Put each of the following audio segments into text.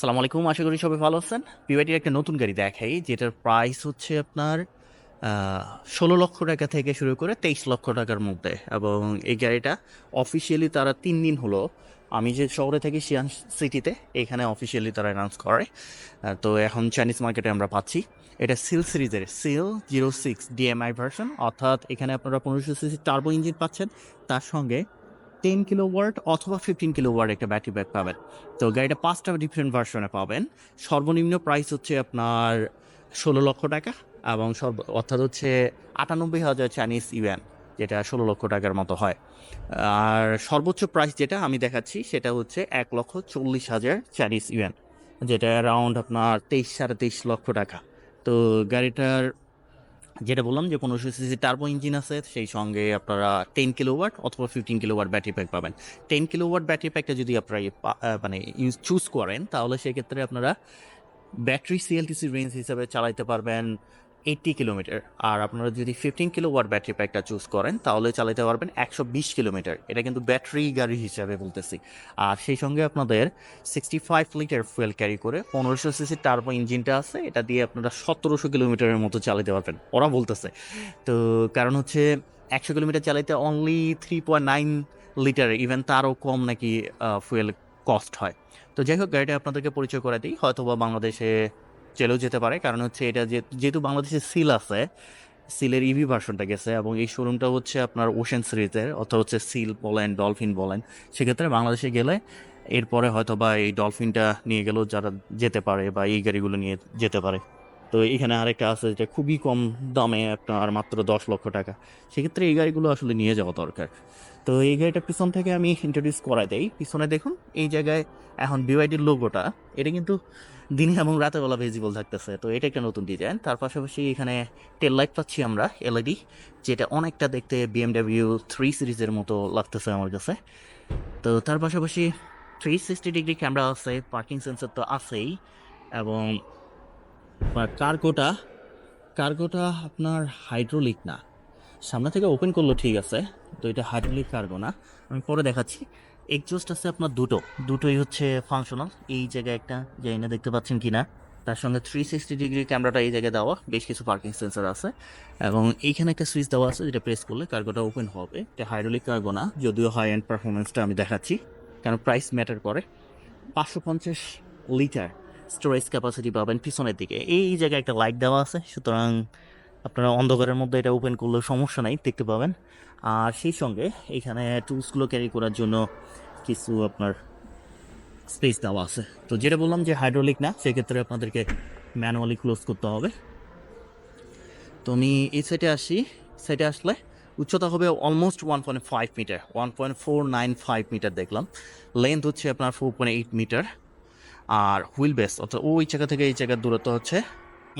সালাম আলাইকুম, আশা করি সবাই ভালো আছেন। বিওয়াইটির একটা নতুন গাড়ি দেখাই, যেটার প্রাইস হচ্ছে আপনার ষোলো লক্ষ টাকা থেকে শুরু করে তেইশ লক্ষ টাকার মধ্যে। এবং এই গাড়িটা অফিসিয়ালি তারা তিন দিন হলো, আমি যে শহরে থাকি শিয়ান সিটিতে, এখানে অফিসিয়ালি তারা অ্যানাউন্স করে। তো এখন চাইনিজ মার্কেটে আমরা পাচ্ছি। এটা সিল সিরিজের, Seal zero six DMI version অর্থাৎ এখানে আপনারা পনেরোশো সিসি টার্বো ইঞ্জিন পাচ্ছেন। তার সঙ্গে টেন কিলো ওয়ার্ড অথবা ফিফটিন কিলো ওয়ার্ড একটা ব্যাটারি ব্যাক পাবেন। তো গাড়িটা পাঁচটা ডিফারেন্ট ভার্সনে পাবেন। সর্বনিম্ন প্রাইস হচ্ছে আপনার ষোলো লক্ষ টাকা এবং সর্ব, অর্থাৎ হচ্ছে আটানব্বই হাজার চাইনিজ ইউএন যেটা ষোলো লক্ষ টাকার মতো হয়। আর সর্বোচ্চ প্রাইস যেটা আমি দেখাচ্ছি, সেটা হচ্ছে এক লক্ষ চল্লিশ হাজার চাইনিজ ইউএন যেটা অ্যারাউন্ড আপনার তেইশ সাড়ে তেইশ লক্ষ টাকা। তো গাড়িটার যেটা বললাম যে পনেরোশো সিসি টার্বো ইঞ্জিন আছে, সেই সঙ্গে আপনারা টেন কিলো ওয়াট অথবা fifteen kilowatt battery pack পাবেন। টেন কিলো ওয়াট ব্যাটারি প্যাকটা যদি আপনারা মানে মানে চুজ করেন, তাহলে সেক্ষেত্রে আপনারা ব্যাটারি সিএলটিসি রেঞ্জ হিসাবে চালাইতে পারবেন। এইট্টি কিলোমিটার আর আপনারা যদি ফিফটিন কিলো ওয়াট ব্যাটারি প্যাকটা চুজ করেন, তাহলে চালাতে পারবেন একশো বিশ কিলোমিটার এটা কিন্তু ব্যাটারি গাড়ি হিসাবে বলতেছি। আর সেই সঙ্গে আপনাদের sixty five litre fuel carry করে পনেরোশো সিসি টার্বো ইঞ্জিনটা আছে, এটা দিয়ে আপনারা সতেরোশো কিলোমিটারের মতো চালাতে পারবেন। ওরা বলতেছে। তো কারণ হচ্ছে একশো কিলোমিটার চালাইতে only three point nine litre even তারও কম নাকি ফুয়েল কস্ট হয়। তো যাই হোক, গাড়িটা আপনাদেরকে পরিচয় করে দিই। হয়তো বা বাংলাদেশে চলেও যেতে পারে। কারণ হচ্ছে এটা যেহেতু বাংলাদেশে সিল আছে, সিলের ইভি ভার্সনটা গেছে এবং এই শোরুমটা হচ্ছে আপনার ওশেন সিরিজের অর্থাৎ হচ্ছে সিল বলেন ডলফিন বলেন, সেক্ষেত্রে বাংলাদেশে গেলে এরপরে হয়তো বা এই ডলফিনটা নিয়ে গেলেও যারা যেতে পারে বা এই গাড়িগুলো নিয়ে যেতে পারে। তো এখানে আরেকটা আছে যেটা খুবই কম দামে আপনার মাত্র দশ লক্ষ টাকা। সেক্ষেত্রে এই গাড়িগুলো আসলে নিয়ে যাওয়া দরকার। তো এই গাড়িটা পিছন থেকে আমি ইন্ট্রোডিউস করাই দেই। পিছনে দেখুন, এই জায়গায় এখন বিওয়াইডির লোগোটা এটা কিন্তু দিনে এবং রাতের বেলা ভিজিবল থাকতেছে। তো এটা একটা নতুন ডিজাইন তার পাশাপাশি এখানে টেল লাইট পাচ্ছি আমরা এলইডি যেটা অনেকটা দেখতে বিএমডাব্লিউ থ্রি সিরিজের মতো লাগতেছে আমার কাছে। তো তার পাশাপাশি থ্রি সিক্সটি ডিগ্রি ক্যামেরা আছে পার্কিং সেন্সার তো আছেই, এবং কার্গোটা কার্গোটা আপনার হাইড্রোলিক না। সামনে থেকে ওপেন করল ঠিক আছে, তো এটা হাইড্রোলিক কার্গো না। আমি পরে দেখাচ্ছি। এক্সজস্ট আছে আপনার দুটো। দুটোই হচ্ছে ফাংশনাল এই জায়গায় একটা জানি না দেখতে পাচ্ছেন কিনা, তার সঙ্গে থ্রি সিক্সটি ডিগ্রি ক্যামেরাটা এই জায়গায় দেওয়া। বেশ কিছু পার্কিং সেন্সার আছে। এবং এইখানে একটা সুইচ দেওয়া আছে যেটা প্রেস করলে কার্গোটা ওপেন হবে। এটা হাইড্রোলিক কার্গো না, যদিও হাই অ্যান্ড পারফরমেন্সটা আমি দেখাচ্ছি। কারণ প্রাইস ম্যাটার করে। পাঁচশো পঞ্চাশ লিটার স্টোরেজ ক্যাপাসিটি পাবেন পিছনের দিকে। এই জায়গায় একটা লাইট দেওয়া আছে। সুতরাং আপনারা অন্ধকারের মধ্যে এটা ওপেন করলে সমস্যা নাই, দেখতে পাবেন। আর সেই সঙ্গে এখানে টুলসগুলো ক্যারি করার জন্য কিছু আপনার স্পেস দেওয়া আছে। তো যেটা বললাম যে হাইড্রোলিক না, সেক্ষেত্রে আপনাদেরকে ম্যানুয়ালি ক্লোজ করতে হবে। তো আমি এই সাইডে আসি। সাইডে আসলে উচ্চতা হবে almost one point five metre one point four nine five metre দেখলাম। লেন্থ হচ্ছে আপনার ফোর পয়েন্ট এইট মিটার আর হুইল বেস অর্থাৎ ওই জায়গা থেকে এই জায়গার দূরত্ব হচ্ছে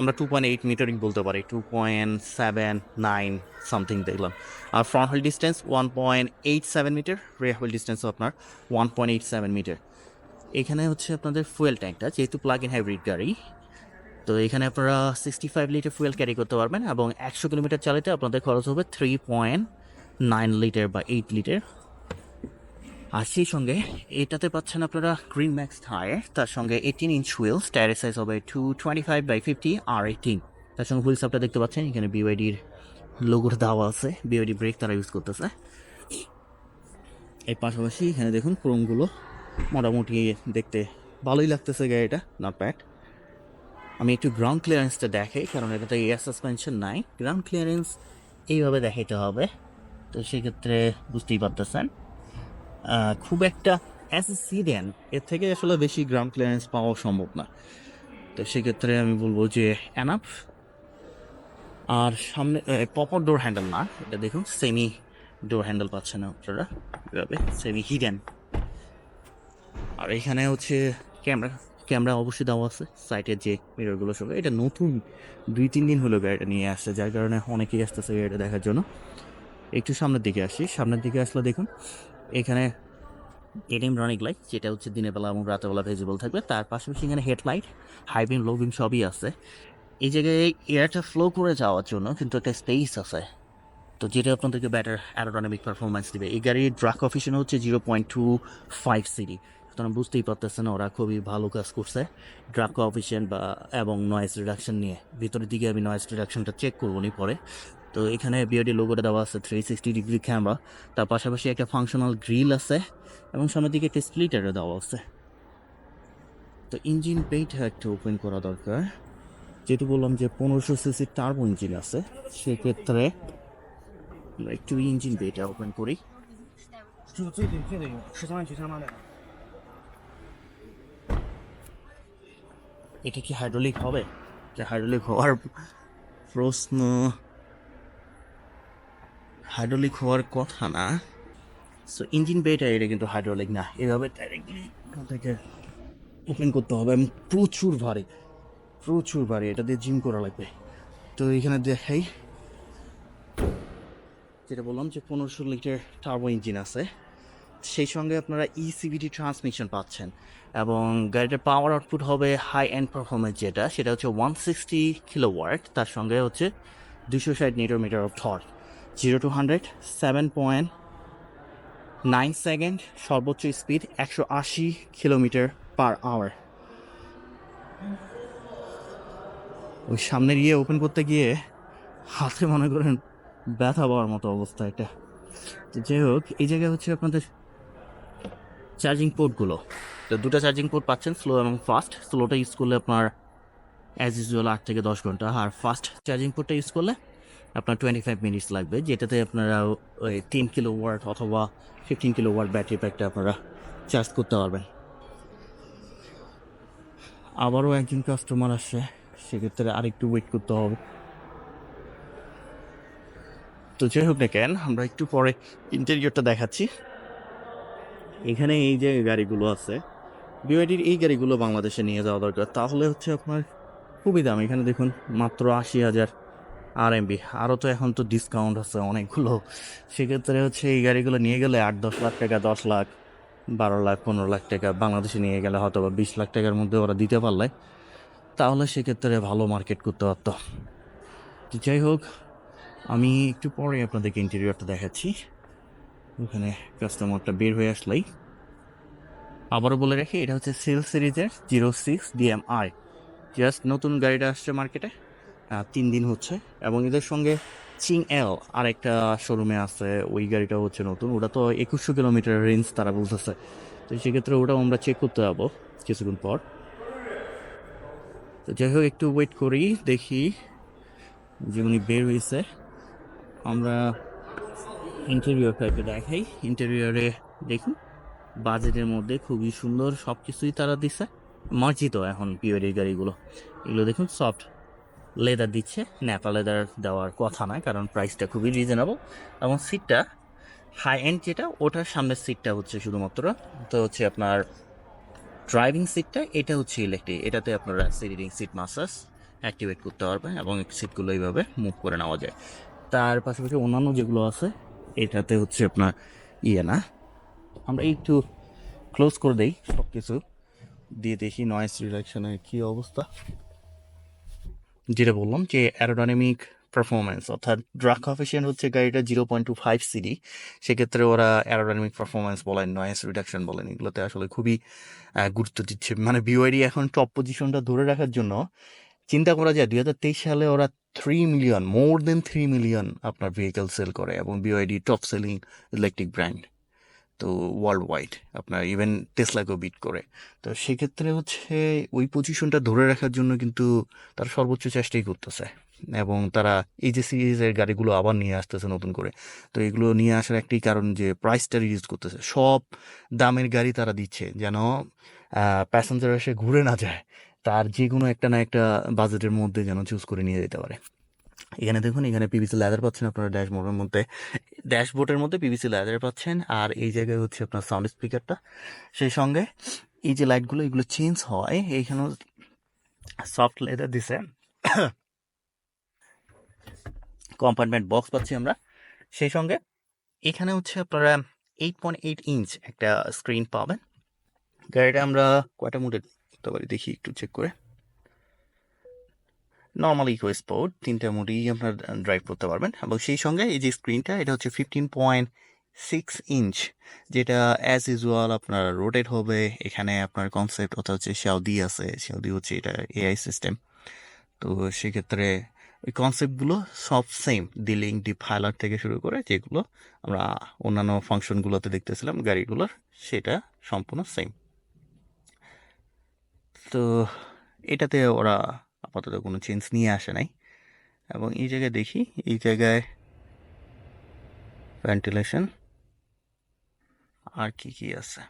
আমরা টু পয়েন্ট এইট মিটারিং বলতে পারি two point seven nine something দেখলাম। আর front wheel distance one point eight seven metre rear wheel ডিস্টেন্সও আপনার one point eight seven metre এখানে হচ্ছে আপনাদের ফুয়েল ট্যাঙ্কটা যেহেতু প্লাগ ইন হাইব্রিড গাড়ি, তো এখানে আপনারা sixty five litre fuel carry করতে পারবেন এবং একশো কিলোমিটার চালাতে আপনাদের খরচ হবে থ্রি পয়েন্ট নাইন লিটার বা এইট লিটার আর সেই সঙ্গে এটাতে পাচ্ছেন আপনারা গ্রিন ম্যাক্স টায়ার তার সঙ্গে এইটিন ইঞ্চ হুইলস টায়ারের সাইজ হবে two twenty five by fifty R eighteen তার সঙ্গে হুইলস আপনারা দেখতে পাচ্ছেন, এখানে বিওয়াইডির লোগোর দেওয়া আছে বিওয়াইডি ব্রেক তারা ইউজ করতেছে। এর পাশাপাশি এখানে দেখুন ক্রোমগুলো মোটামুটি দেখতে ভালোই লাগতেছে গাড়িটা নট ব্যাড আমি একটু গ্রাউন্ড ক্লিয়ারেন্সটা দেখাই, কারণ এটাতে এয়ার সাসপেনশন নাই। গ্রাউন্ড ক্লিয়ারেন্স এইভাবে দেখাইতে হবে, তো সেক্ষেত্রে বুঝতেই পারতেছেন। খুব একটা অ্যাজ এ সিরিয়ান এর থেকে আসলে বেশি গ্রাউন্ড ক্লিয়ারেন্স পাওয়া সম্ভব না। তো সেক্ষেত্রে আমি বলব যে অ্যানাফ আর সামনে পপার ডোর হ্যান্ডেল না। এটা দেখুন সেমি ডোর হ্যান্ডেল পাচ্ছেন আপনারা। এভাবে সেমি হিডেন আর এখানে হচ্ছে ক্যামেরা ক্যামেরা অবশ্যই দেওয়া আছে। সাইটের যে মিররগুলো সব। এটা নতুন, দুই, তিন দিন হলো গাড়িটা নিয়ে আসছে। যার কারণে অনেকেই আসতেছে গাড়িটা দেখার জন্য। একটু সামনের দিকে আসি। সামনের দিকে আসলে দেখুন এখানে এটিএম রনিক লাইট যেটা হচ্ছে দিনের বেলা এবং রাতের বেলা ভিজিবল থাকবে। তার পাশাপাশি এখানে হেডলাইট লো বিম সবই আছে। এই জায়গায় এয়ারটা ফ্লো করে যাওয়ার জন্য কিন্তু একটা স্পেস আছে। তো যেটা আপনাদেরকে ব্যাটার অ্যারোডাইনামিক পারফরমেন্স দিবে। এই গাড়ির ড্রাক অফিসিয়ান হচ্ছে zero point two five CD আপনারা বুঝতেই পারতেছেন ওরা খুবই ভালো কাজ করছে। ড্রাগ কোঅফিসিয়েন্ট বা, এবং নয়েজ রিডাকশন নিয়ে। ভিতরের দিকে আমি নয়েজ রিডাকশনটা চেক করব নি পরে। তো এখানে বিআরডি লোগোটা দেওয়া আছে থ্রি সিক্সটি ডিগ্রি ক্যামেরা তার পাশাপাশি একটা ফাংশনাল গ্রিল আছে এবং সামনের দিকে একটা স্প্লিটারও দেওয়া আছে। তো ইঞ্জিন পেইট একটা ওপেন করা দরকার। যেহেতু বললাম যে পনেরোশো সিসি টার্বো ইঞ্জিন আছে, সেক্ষেত্রে একটু ইঞ্জিন পেইটা ওপেন করি। এটা কি হাইড্রোলিক হবে? হাইড্রোলিক হওয়ার প্রশ্ন। হাইড্রোলিক হওয়ার কথা না। সো ইঞ্জিন বেটা এটা কিন্তু হাইড্রোলিক না। এভাবে ওপেন করতে হবে এবং প্রচুর ভারী প্রচুর ভারী। এটা দিয়ে জিম করা লাগবে। তো এখানে দেখাই, যেটা বললাম যে পনেরোশো লিটার টার্বো ইঞ্জিন আছে। সেই সঙ্গে আপনারা E ইসিবিটি ট্রান্সমিশন পাচ্ছেন এবং গাড়িটার পাওয়ার আউটপুট হবে হাই এন্ড পারফরমেন্স যেটা। সেটা হচ্ছে ওয়ান সিক্সটি কিলো ওয়ার্ড তার সঙ্গে হচ্ছে দুশো ষাট newton metre of torque zero to hundred seven point nine second সর্বোচ্চ স্পিড একশো আশি কিলোমিটার পার আওয়ার ওই সামনের ইয়ে ওপেন করতে গিয়ে হাতে মনে করেন ব্যথা পাওয়ার মতো অবস্থা এটা যাই হোক, এই জায়গায় হচ্ছে আপনাদের চার্জিং পোর্টগুলো তো দুটো চার্জিং পোর্ট পাচ্ছেন স্লো এবং ফাস্ট স্লোটা ইউজ করলে আপনার অ্যাজ ইউজুয়াল আট থেকে দশ ঘণ্টা, আর ফাস্ট চার্জিং পোর্টটা ইউজ করলে আপনার টোয়েন্টি ফাইভ মিনিটস লাগবে, যেটাতে আপনারা ওই তিন কিলো ওয়াট অথবা ফিফটিন কিলো ওয়াট ব্যাটারি প্যাকটা আপনারা চার্জ করতে পারবেন। আবারও একজন কাস্টমার আসছে, সেক্ষেত্রে আরেকটু ওয়েট করতে হবে। তো যাই হোক না কেন, আমরা একটু পরে ইন্টেরিয়রটা দেখাচ্ছি। এখানে এই যে গাড়িগুলো আছে বিওয়াইডির এই গাড়িগুলো বাংলাদেশে নিয়ে যাওয়া দরকার। তাহলে হচ্ছে আপনার খুবই দাম। এখানে দেখুন, মাত্র আশি হাজার আর এমবি আরও তো এখন তো ডিসকাউন্ট আছে অনেকগুলো। সেক্ষেত্রে হচ্ছে এই গাড়িগুলো নিয়ে গেলে আট, দশ লাখ টাকা, দশ লাখ, বারো লাখ, পনেরো লাখ টাকা বাংলাদেশে নিয়ে গেলে হয়তো বা বিশ লাখ টাকার মধ্যে ওরা দিতে পারলে। তাহলে সেক্ষেত্রে ভালো মার্কেট করতে পারতো। যাই হোক, আমি একটু পরে আপনাদেরকে ইন্টেরিয়রটা দেখাচ্ছি। ওখানে কাস্টমারটা বের হয়ে আসলেই। আবারও বলে রাখি, এটা হচ্ছে সেল সিরিজের জিরো সিক্স ডিএমআই জাস্ট নতুন গাড়িটা আসছে মার্কেটে তিন দিন হচ্ছে। এবং এদের সঙ্গে চিং এল আরেকটা শোরুমে আছে, ওই গাড়িটা হচ্ছে নতুন। ওটা তো একুশশো কিলোমিটার রেঞ্জ তারা বলতেছে। তো সেক্ষেত্রে ওটাও আমরা চেক করতে যাব কিছুক্ষণ পর। তো যাই হোক, একটু ওয়েট করি, দেখি যে উনি বের হয়েছে। আমরা ইন্টেরিয়রটা একটু দেখাই। ইন্টেরিয়রে দেখুন বাজেটের মধ্যে খুবই সুন্দর সব কিছুই তারা দিছে। মার্জিত এখন পিওরের গাড়িগুলো। এগুলো দেখুন সফট লেদার দিচ্ছে। ন্যাপা লেদার দেওয়ার কথা নয়, কারণ প্রাইসটা খুবই রিজনেবল এবং সিটটা হাই এন্ড যেটা, ওটার সামনের সিটটা হচ্ছে শুধুমাত্র, তো হচ্ছে আপনার ড্রাইভিং সিটটা এটা হচ্ছে ইলেকট্রিক এটাতে আপনারা সিটিং সিট মাসাজ অ্যাক্টিভেট করতে পারবেন এবং সিটগুলো এইভাবে মুভ করে নেওয়া যায়। তার পাশাপাশি অন্যান্য যেগুলো আছে, এটাতে হচ্ছে আপনার ইয়ে না, আমরা একটু ক্লোজ করে দেই সব কিছু দিয়ে দেখি নয়েস রিডাকশনের কী অবস্থা। যেটা বললাম যে অ্যারোডাইনামিক পারফরমেন্স অর্থাৎ ড্রাগ অফিসিয়ান হচ্ছে গাড়িটা zero point two five CD সেক্ষেত্রে ওরা অ্যারোডাইনামিক পারফরমেন্স বলেন নয়েস রিডাকশন বলেন, এগুলোতে আসলে খুবই গুরুত্ব দিচ্ছে। মানে বিওয়াইডি এখন টপ পজিশনটা ধরে রাখার জন্য চিন্তা করা যায়, দুই হাজার তেইশ সালে ওরা three million more than three million আপনার ভেহিকেল সেল করে এবং BYD top selling electric brand তো ওয়ার্ল্ড ওয়াইড আপনার ইভেন টেসলাকেও বিট করে। তো সেক্ষেত্রে হচ্ছে ওই পজিশনটা ধরে রাখার জন্য কিন্তু তারা সর্বোচ্চ চেষ্টাই করতেছে। এবং তারা এই যে সিরিজের গাড়িগুলো আবার নিয়ে আসতেছে নতুন করে। তো এগুলো নিয়ে আসার একটি কারণ যে প্রাইসটা রিডিউস করতেছে। সব দামের গাড়ি তারা দিচ্ছে যেন প্যাসেঞ্জার এসে ঘুরে না যায়। তার যে কোনো একটা না একটা বাজেটের মধ্যে যেন চুজ করে নিয়ে যেতে পারে। এখানে দেখুন, এখানে পিভিসি লেদার পাচ্ছেন আপনারা ড্যাশবোর্ডের মধ্যে। ড্যাশবোর্ডের মধ্যে পিভিসি লেদার পাচ্ছেন, আর এই জায়গায় হচ্ছে আপনার সাউন্ড স্পিকারটা সেই সঙ্গে এই যে লাইটগুলো এগুলো চেঞ্জ হয়, এইখানেও সফট লেদার দিছে। কম্পার্টমেন্ট বক্স পাচ্ছি আমরা। সেই সঙ্গে এখানে হচ্ছে আপনারা এইট পয়েন্ট এইট ইঞ্চ একটা স্ক্রিন পাবেন। গাড়িটা আমরা কয়টা মোডে করতে পারি? দেখি একটু চেক করে। নর্মাল ইকো স্পোর্ট তিনটা মোডেই আপনার ড্রাইভ করতে পারবেন। এবং সেই সঙ্গে এই যে স্ক্রিনটা এটা হচ্ছে ফিফটিন পয়েন্ট সিক্স ইঞ্চ যেটা অ্যাজ ইউজুয়াল আপনার রোটেট হবে। এখানে আপনার কনসেপ্ট ওটা হচ্ছে শাওদি আছে। শাওদি হচ্ছে এটা এআই সিস্টেম তো সেক্ষেত্রে ওই কনসেপ্টগুলো সব সেম ডিলিং ডিপ হাইলার থেকে শুরু করে যেগুলো আমরা অন্যান্য ফাংশনগুলোতে দেখতেছিলাম, গাড়িগুলোর, সেটা সম্পূর্ণ সেম তো এটাতে ওরা আপাতত কোনো চেঞ্জ নিয়ে আসে নাই। এবং এই জায়গায় দেখি এই জায়গায় ভেন্টিলেশন আর কি কি আছে?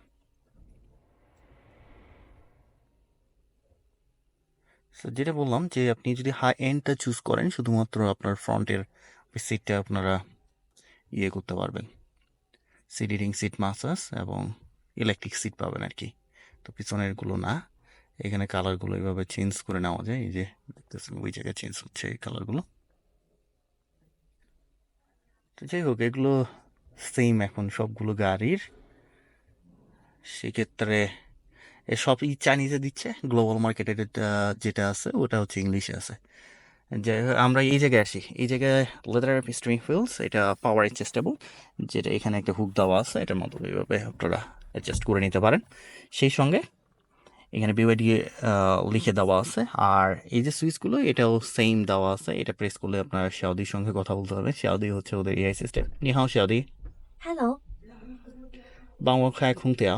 So, যেটা বললাম যে আপনি যদি হাই এন্ডটা চুজ করেন শুধুমাত্র আপনার ফ্রন্টের সিটটা আপনারা ইয়ে করতে পারবেন। হিটিং সিট মাসাজ এবং ইলেকট্রিক সিট পাবেন আর কি। তো পিছনেরগুলো না। এখানে কালারগুলো এইভাবে চেঞ্জ করে নেওয়া যায়। এই যে দেখতেছেন, ওই জায়গায় চেঞ্জ হচ্ছে এই কালারগুলো। তো যাই হোক, এগুলো সেম এখন সবগুলো গাড়ির। সেক্ষেত্রে এ সবই চাইনিজে দিচ্ছে গ্লোবাল মার্কেটে যেটা আছে, ওটা হচ্ছে ইংলিশে আছে। হোক, আমরা এই জায়গায় আসি। এই জায়গায় লেদার স্ট্রিং হুইলস এটা পাওয়ার অ্যাডজাস্টেবল যেটা এখানে একটা হুক দেওয়া আছে, এটার মাধ্যমে এইভাবে আপনারা অ্যাডজাস্ট করে নিতে পারেন। সেই সঙ্গে এখানে বিওয়াইডি লিখে দেওয়া আছে। আর এই যে সুইচগুলো এটাও সেম দেওয়া আছে। এটা প্রেস করলে আপনার শেয়াদির সঙ্গে কথা বলতে হবে শেয়াদি হচ্ছে ওদের এআই সিস্টেম নি হাও শেয়াদি হ্যালো বাংলা খায় খুং তেয়া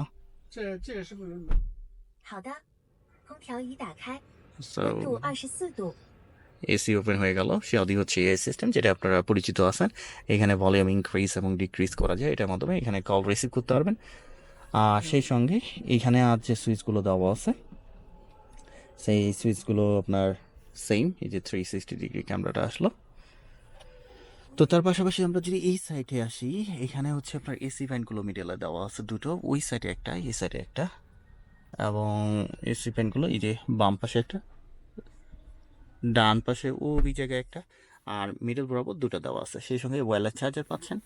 এসি ওপেন হয়ে গেল। শেয়াদি হচ্ছে এআই সিস্টেম যেটা আপনারা পরিচিত আছেন। এখানে ভলিউম ইনক্রিজ এবং ডিক্রিজ করা যায়। এটার মাধ্যমে এখানে কল রিসিভ করতে পারবেন। সেই সঙ্গে এইখানে আর যে সুইচগুলো দেওয়া আছে, সেই সুইচগুলো আপনার সেম এই যে থ্রি সিক্সটি ডিগ্রি ক্যামেরাটা আসলো। তো তার পাশাপাশি আমরা যদি এই সাইডে আসি, এখানে হচ্ছে আপনার এসি ফ্যানগুলো মিডলে দেওয়া আছে দুটো। ওই সাইডে একটা, এই সাইডে একটা। এবং এসি ফ্যানগুলো এই যে বাম পাশে একটা, ডান পাশে ওই জায়গায় একটা। আর মিডল বরাবর দুটো দেওয়া আছে। সেই সঙ্গে ওয়্যারলেস চার্জার পাচ্ছেন।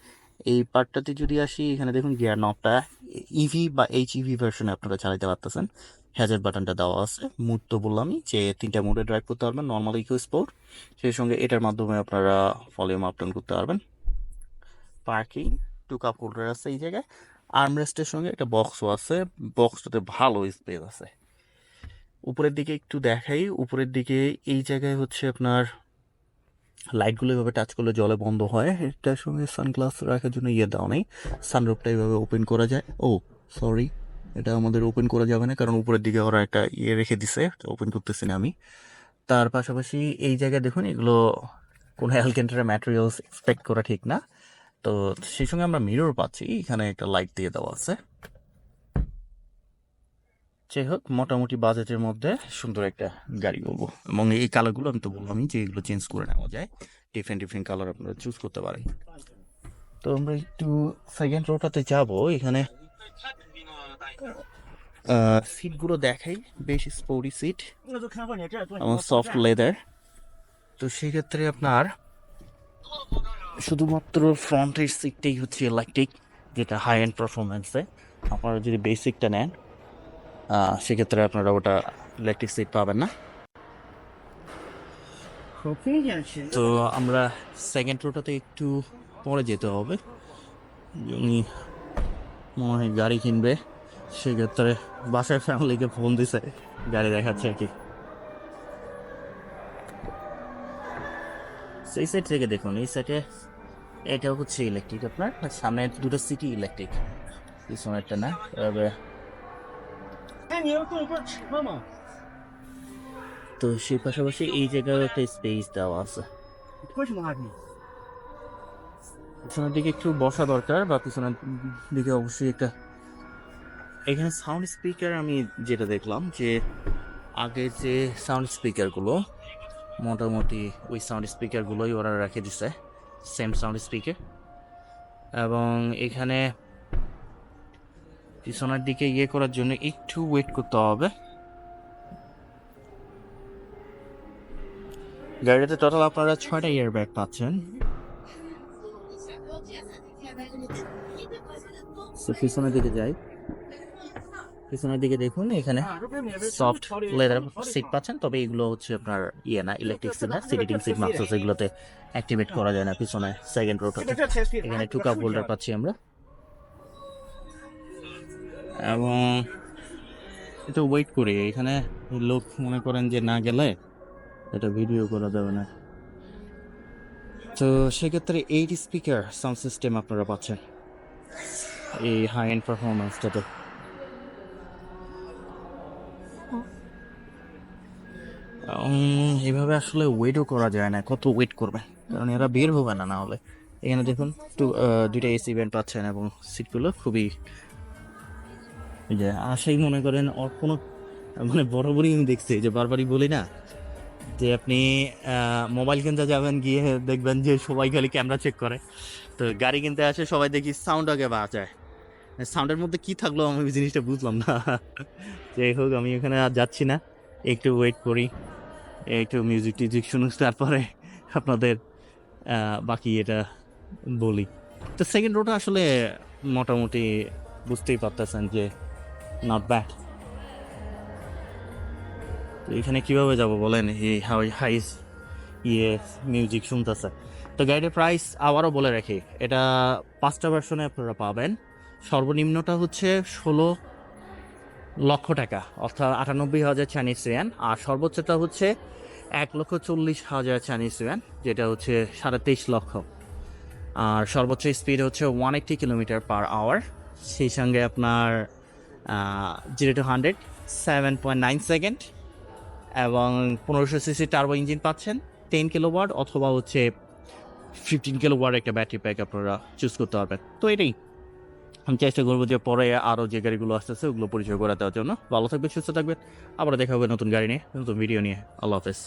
এই পার্টটাতে যদি আসি, এখানে দেখুন গিয়ার নবটা ইভি বা এইচ ইভি ভার্সনে আপনারা চালাতে পারতেছেন। হ্যাজার বাটনটা দেওয়া আছে। মুড তো বললামই যে তিনটা মুডে ড্রাইভ করতে পারবেন নর্মাল ইকো স্পোর্ট সেই সঙ্গে এটার মাধ্যমে আপনারা ভলিউম আপ ডাউন করতে পারবেন। পার্কিং টু কাপ হোল্ডার আছে এই জায়গায়। আর্মরেস্টের সঙ্গে একটা বক্সও আছে। বক্সটাতে ভালো স্পেস আছে। উপরের দিকে একটু দেখাই। উপরের দিকে এই জায়গায় হচ্ছে আপনার লাইটগুলো এভাবে টাচ করলে জলে বন্ধ হয়। এটার সঙ্গে সানগ্লাস রাখার জন্য ইয়ে দেওয়া নেই। সানরুফটা এভাবে ওপেন করা যায়। ও সরি এটা আমাদের ওপেন করা যাবে না, কারণ উপরের দিকে ওরা একটা ইয়ে রেখে দিছে ওপেন করতেছি না আমি। তার পাশাপাশি এই জায়গায় দেখুন, এগুলো কোনো অ্যালকেন্টারের ম্যাটেরিয়ালস এক্সপেক্ট করা ঠিক না। তো সেই সঙ্গে আমরা মিরর পাচ্ছি, এখানে একটা লাইট দিয়ে দেওয়া আছে। যাই হোক, মোটামুটি বাজেটের মধ্যে সুন্দর একটা গাড়ি বলব। এবং এই কালারগুলো আমি তো বললামই যে এগুলো চেঞ্জ করে নেওয়া যায়। ডিফারেন্ট ডিফারেন্ট কালার আপনারা চুজ করতে পারেন। তো আমরা একটু সেকেন্ড রোটাতে যাব। এখানে সিটগুলো দেখাই। বেশ স্পোর্টি সিট এবং সফট লেদার তো সেক্ষেত্রে আপনার শুধুমাত্র ফ্রন্টের সিটটাই হচ্ছে ইলেকট্রিক যেটা হাই এন্ড পারফরমেন্সে আপনারা যদি বেসিকটা নেন সেক্ষেত্রে আপনারা ওটা ইলেকট্রিক সিট পাবেন না। তো আমরা সেকেন্ড রোটাতে একটু পরে যেতে হবে। উনি মনে হয় গাড়ি কিনবে সেক্ষেত্রে বাসায় ফ্যামিলিকে ফোন দিছে গাড়ি দেখাচ্ছে আর কি। সেই সাইড থেকে দেখুন এই সাইডে এটাও হচ্ছে ইলেকট্রিক আপনার সামনে দুটো সিটি ইলেকট্রিক পিছনেরটা না তবে 你要做一份吃饭吗？ তো সেই পাশাপাশি এই জায়গায় একটা স্পেস দেওয়া আছে 为什么还比？ পিছনের দিকে একটু বসা দরকার বা পিছনের দিকে অবশ্যই একটা এখানে সাউন্ড স্পিকার আমি যেটা দেখলাম যে আগের যে সাউন্ড স্পিকারগুলো মোটামুটি ওই সাউন্ড স্পিকারগুলোই ওরা রেখে দিছে সেম সাউন্ড স্পিকার এবং এখানে পিছনের দিকে ইয়ে করার জন্য একটু ওয়েট করতে হবে। গাড়িতে টোটাল আপনারা ছয়টা ইয়ার ব্যাগ পাচ্ছেন পিছনের দিকে যাই। পিছনের দিকে দেখুন, এখানে সফট লেদার সিট পাচ্ছেন, তবে এগুলো হচ্ছে আপনার ইয়ে না ইলেকট্রিক সিট না সিটিং সিট মাত্র সেগুলোতে অ্যাক্টিভেট করা যায় না, পিছনে সেকেন্ড রোটা এখানে টুকা হোল্ডার পাচ্ছি আমরা। এবং এটা ওয়েট করি। এখানে লোক মনে করেন যে না গেলে এটা ভিডিও করা যাবে না। তো সেক্ষেত্রে এইট স্পিকার সাউন্ড সিস্টেম আপনারা পাচ্ছেন। এই হাই এন্ড পারফরমেন্সটাতে এভাবে আসলে ওয়েটও করা যায় না। কত ওয়েট করবে? কারণ এরা বের হবে না না হলে। এখানে দেখুন দুইটা এসি ইভেন্ট পাচ্ছেন এবং সিটগুলো খুবই যে আশাই মনে করেন ওর কোনো মানে বরাবরই আমি দেখছি যে বারবারই বলি না, যে আপনি মোবাইল কিনতে যাবেন, গিয়ে দেখবেন যে সবাই খালি ক্যামেরা চেক করে। তো গাড়ি কিনতে আসে, সবাই দেখি সাউন্ড আগে বাজায়। সাউন্ডের মধ্যে কি থাকল আমি জিনিসটা বুঝলাম না। যাই হোক, আমি এখানে আর যাচ্ছি না। একটু ওয়েট করি। একটু মিউজিক টিউজিক শুনুন তারপরে আপনাদের বাকি এটা বলি। তো সেকেন্ড রোটা আসলে মোটামুটি বুঝতেই পারতেছেন যে নট ব্যাড তো এখানে কীভাবে যাব বলেন? এই হাই হাইস ইয়ে মিউজিক শুনতেছে। তো গাড়ির প্রাইস আবারও বলে রাখি, এটা পাঁচটা ভার্সনে আপনারা পাবেন। সর্বনিম্নটা হচ্ছে ষোলো লক্ষ টাকা, অর্থাৎ আটানব্বই হাজার চাইনিজ ইয়ান আর সর্বোচ্চটা হচ্ছে এক লক্ষ চল্লিশ হাজার চাইনিজ ইয়ান যেটা হচ্ছে সাড়ে তেইশ লক্ষ। আর সর্বোচ্চ স্পিড হচ্ছে one eighty kilometre per hour সেই সঙ্গে আপনার zero to hundred seven point nine second এবং পনেরোশো সিসি টার্বো ইঞ্জিন পাচ্ছেন টেন কিলো ওয়াট অথবা হচ্ছে ফিফটিন কিলো ওয়াট একটা ব্যাটারি প্যাক আপনারা চুজ করতে পারবেন। তো এটাই। আমি চেষ্টা করব যে পরে আরও যে গাড়িগুলো আসতেছে, ওগুলো পরিচয় করে দেওয়ার জন্য। ভালো থাকবেন, সুস্থ থাকবেন। আবার দেখা হবে নতুন গাড়ি নিয়ে, নতুন ভিডিও নিয়ে। আল্লাহ হাফেজ।